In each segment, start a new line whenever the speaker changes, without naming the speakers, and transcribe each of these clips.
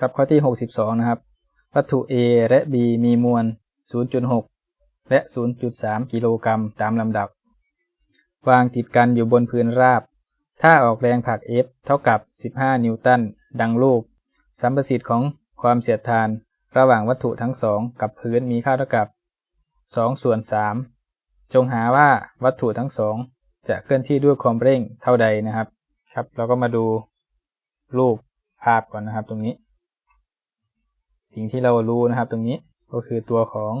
กับข้อที่ 62 นะครับ วัตถุ A และ B มีมวล 0.6 และ 0.3 กิโลกรัมตามลำดับ วางติดกันอยู่บนพื้นราบ ถ้าออกแรงผลัก F เท่ากับ 15 นิวตัน ดังรูป สัมประสิทธิ์ของความเสียดทาน ระหว่างวัตถุทั้งสองกับพื้นมีค่าเท่ากับ 2 ส่วน 3 จงหาว่าวัตถุทั้งสองจะเคลื่อนที่ด้วยความเร่งเท่าใดนะครับ ครับ เราก็มาดูรูปภาพก่อนนะครับตรงนี้ สิ่งที่เรารู้นะครับ ตรงนี้ก็คือตัวของ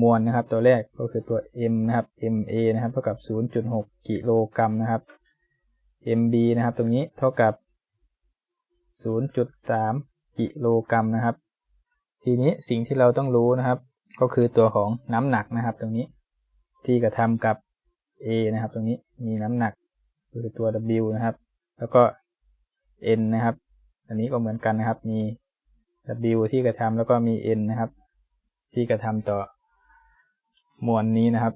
มวลนะครับ ตัวแรกก็คือตัว m นะครับ ma นะครับเท่ากับ 0.6 กิโลกรัมนะครับ mb นะครับ ตรงนี้เท่ากับ 0.3 กิโลกรัมนะครับ ทีนี้สิ่งที่เราต้องรู้นะครับ ก็คือตัวของน้ำหนักนะครับ ตรงนี้ที่กระทำกับ a นะครับ ตรงนี้มีน้ำหนักคือตัว w นะครับ แล้วก็ n นะครับ อันนี้ก็เหมือนกันนะครับมี w ที่กระทำแล้วก็มี n นะครับ ที่กระทำต่อมวลนี้นะครับ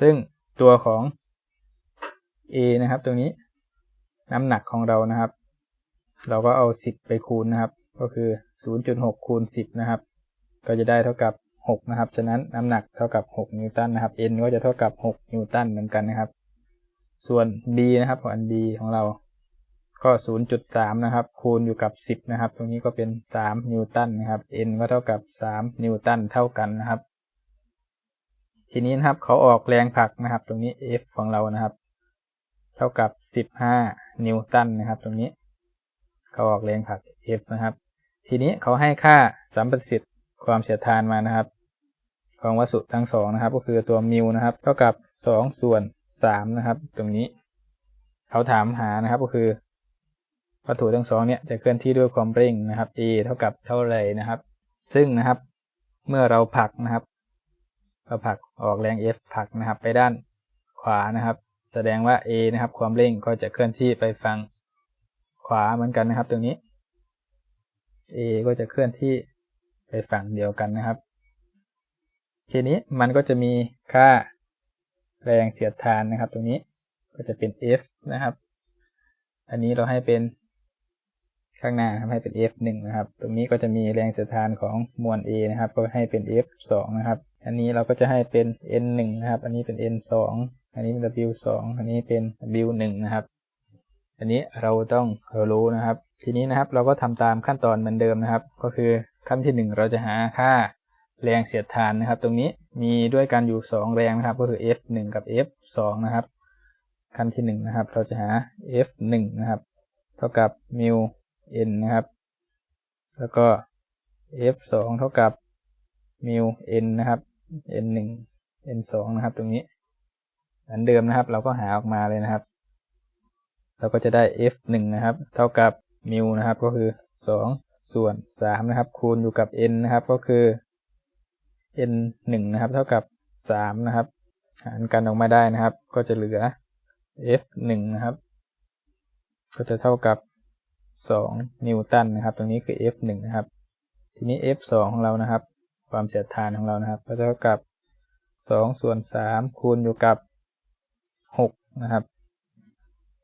ซึ่งตัวของ a นะครับ ตรงนี้น้ำหนักของเรานะครับ เราก็เอา 10 ไปคูณนะครับ ก็คือ 0.6 คูณ 10 นะครับ ก็จะได้เท่ากับ 6 นะครับ ฉะนั้นน้ำหนักเท่ากับ 6 นิวตันนะครับ n ก็จะเท่ากับ 6 นิวตันเหมือนกันนะครับ ส่วน b นะครับของอัน b ของเรา ก็ 0.3 นะครับ คูณอยู่กับ 10 นะครับ ตรงนี้ก็เป็น 3 นิวตันนะครับ n ก็เท่ากับ 3 นิวตันเท่ากันนะครับ ทีนี้นะครับเขาออกแรงผลักนะครับ ตรงนี้ F ของเรานะครับ เท่ากับ 15 นิวตันนะครับ ตรงนี้ เขาออกแรงผลัก F นะครับ ทีนี้เขาให้ค่าสัมประสิทธิ์ความเสียดทานมานะครับ ของวัสดุทั้งสองนะครับ ก็คือตัวมิวนะครับ เท่ากับ 2 ส่วน3นะครับ ตรงนี้ เขาถามหานะครับก็คือ วัตถุทั้งสองเนี่ยจะเคลื่อนที่ด้วยความเร่งนะครับ a เท่ากับเท่าไรนะครับ ซึ่งนะครับ เมื่อเราผลักนะครับเราผลักออกแรง F ผลักนะครับ ไปด้านขวานะครับ แสดงว่า a นะครับ ความเร่งก็จะเคลื่อนที่ไปฝั่งขวาเหมือนกันนะครับ ตรงนี้ a ก็จะเคลื่อนที่ไปฝั่งเดียวกันนะครับ ทีนี้มันก็จะมีค่าแรงเสียดทานนะครับ ตรงนี้ก็จะเป็น F นะครับ อันนี้เราให้เป็น ข้างหน้าให้เป็น F1 นะครับ ตรงนี้ก็จะมีแรงเสียดทานของมวล A นะครับ ก็ให้เป็น F2 นะครับ อันนี้เราก็จะให้เป็น N1 นะครับ อันนี้เป็น N2 อันนี้เป็น W2 อันนี้เป็น W1 นะครับ อันนี้เราต้องรู้นะครับ ทีนี้นะครับเราก็ทำตามขั้นตอนเหมือนเดิมนะครับ ก็คือขั้นที่ 1 เราจะหาค่าแรงเสียดทานนะครับ ตรงนี้มีด้วยกันอยู่ 2 แรงนะครับ ก็คือ F1 กับ F2 นะครับขั้นที่1นะครับ เราจะหา F1 นะครับ เท่ากับมิว n นะครับ แล้วก็ f 2เท่ากับมิว n นะครับ n 1 n 2นะครับ ตรงนี้เหมือนเดิมนะครับ เราก็หาออกมาเลยนะครับ เราก็จะได้ f 1นะครับ เท่ากับมิวนะครับ ก็คือ 2 ส่วน 3 นะครับ คูณอยู่กับ n นะครับ ก็คือ n 1นะครับ เท่ากับ 3 นะครับ หารกันออกมาได้นะครับ ก็จะเหลือ f 1นะครับ ก็จะเท่ากับ 2 นิวตันนะครับ ตรงนี้คือ F1 นะครับ ทีนี้ F2 ของเรานะครับ ความเสียดทานของเรานะครับ ก็เท่ากับ 2 ส่วน 3 คูณอยู่กับ 6 นะครับ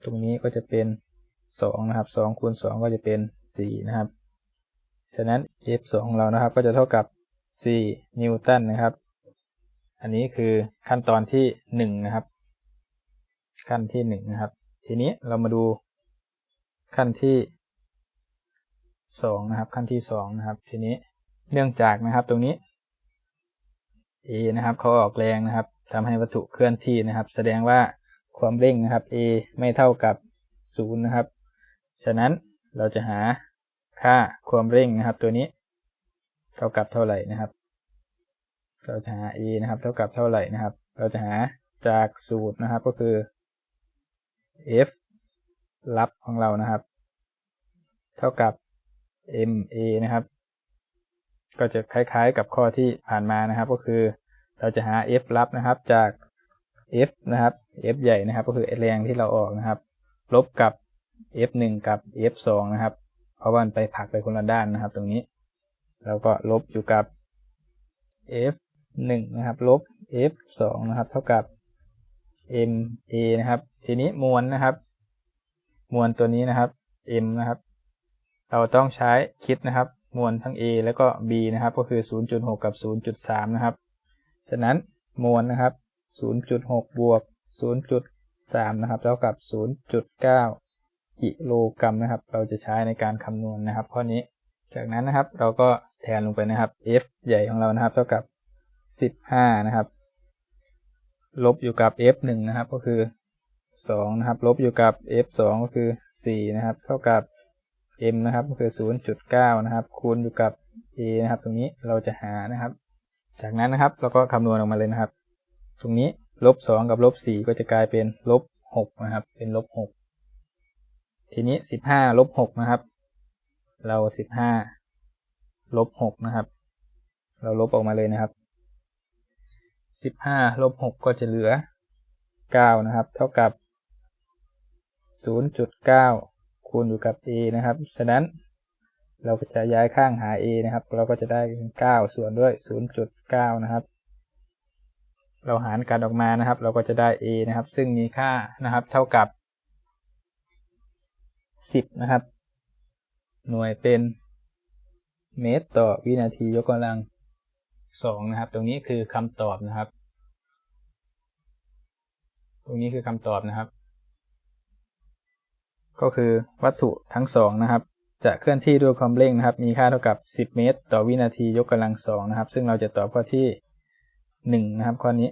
ตรงนี้ก็จะเป็น 2 นะครับ 2 คูณ 2 ก็จะเป็น 4 นะครับ ฉะนั้น F2 ของเรานะครับ ก็จะเท่ากับ 4 นิวตันนะครับ อันนี้คือขั้นตอนที่ 1 นะครับ ขั้นที่ 1 นะครับ ทีนี้เรามาดูขั้นที่ สองนะครับ ขั้นที่สองนะครับ ทีนี้เนื่องจากนะครับตรงนี้ A นะครับเขาออกแรงนะครับทำให้วัตถุเคลื่อนที่นะครับ แสดงว่าความเร่งนะครับ A ไม่เท่ากับ 0 นะครับ ฉะนั้นเราจะหาค่าความเร่งนะครับ ตัวนี้ เท่ากับเท่าไหร่นะครับ เราจะหา A นะครับ เท่ากับเท่าไหร่นะครับ เราจะหาจากสูตรนะครับก็คือ F ลับของเรานะครับ เท่ากับ MA นะครับ ก็จะคล้ายๆกับข้อที่ผ่านมานะครับ ก็คือเราจะหา F ลับนะครับจาก F นะครับ F ใหญ่นะครับ ก็คือแรงที่เราออกนะครับ ลบกับ F1 กับ F2 นะครับ เพราะว่ามันไปผักไปคนละด้านนะครับ ตรงนี้เราก็ลบอยู่กับ F1 นะครับ ลบ F2 นะครับ เท่ากับ MA นะครับ ทีนี้มวลนะครับ มวลตัวนี้นะครับ M นะครับ เราต้องใช้คิดนะครับ มวลทั้ง a แล้วก็ b นะครับ ก็คือ 0.6 กับ 0.3 นะครับ ฉะนั้นมวลนะครับ 0.6 บวก 0.3 นะครับ เท่ากับ 0.9 กิโลกรัมนะครับ เราจะใช้ในการคำนวณนะครับ ข้อนี้ จากนั้นนะครับเราก็แทนลงไปนะครับ f ใหญ่ของเรานะครับ เท่ากับ 15 นะครับ ลบอยู่กับ f 1นะครับ ก็คือ 2 นะครับ ลบอยู่กับ f 2ก็คือ 4 นะครับ เท่ากับ m นะครับก็คือ 0.9 นะครับ คูณอยู่กับ a นะครับ ตรงนี้เราจะหานะครับ จากนั้นนะครับเราก็คำนวณออกมาเลยนะครับ ตรงนี้ลบ2กับลบ4ก็จะกลายเป็นลบ6นะครับ เป็นลบ6ทีนี้ 15ลบ6นะครับ เรา 15ลบ6นะครับ เราลบออกมาเลยนะครับ 15ลบ6ก็จะเหลือ9นะครับ เท่ากับ 0.9 คูณอยู่กับ a นะครับ ฉะนั้นเราก็จะย้ายข้างหา a นะครับ เราก็จะได้เป็น9ส่วนด้วย 0.9 นะครับ เราหารกันออกมานะครับ เราก็จะได้ a นะครับ ซึ่งมีค่านะครับ เท่ากับ 10 นะครับ หน่วยเป็นเมตรต่อวินาทียกกำลัง 2 นะครับ ตรงนี้คือคำตอบนะครับ ตรงนี้คือคำตอบนะครับ ก็คือวัตถุทั้งสองนะครับจะเคลื่อนที่ด้วยความเร่งนะครับ มีค่าเท่ากับ 10 เมตร ต่อวินาทียกกำลังสองนะครับ ซึ่งเราจะตอบข้อที่1นะครับข้อนี้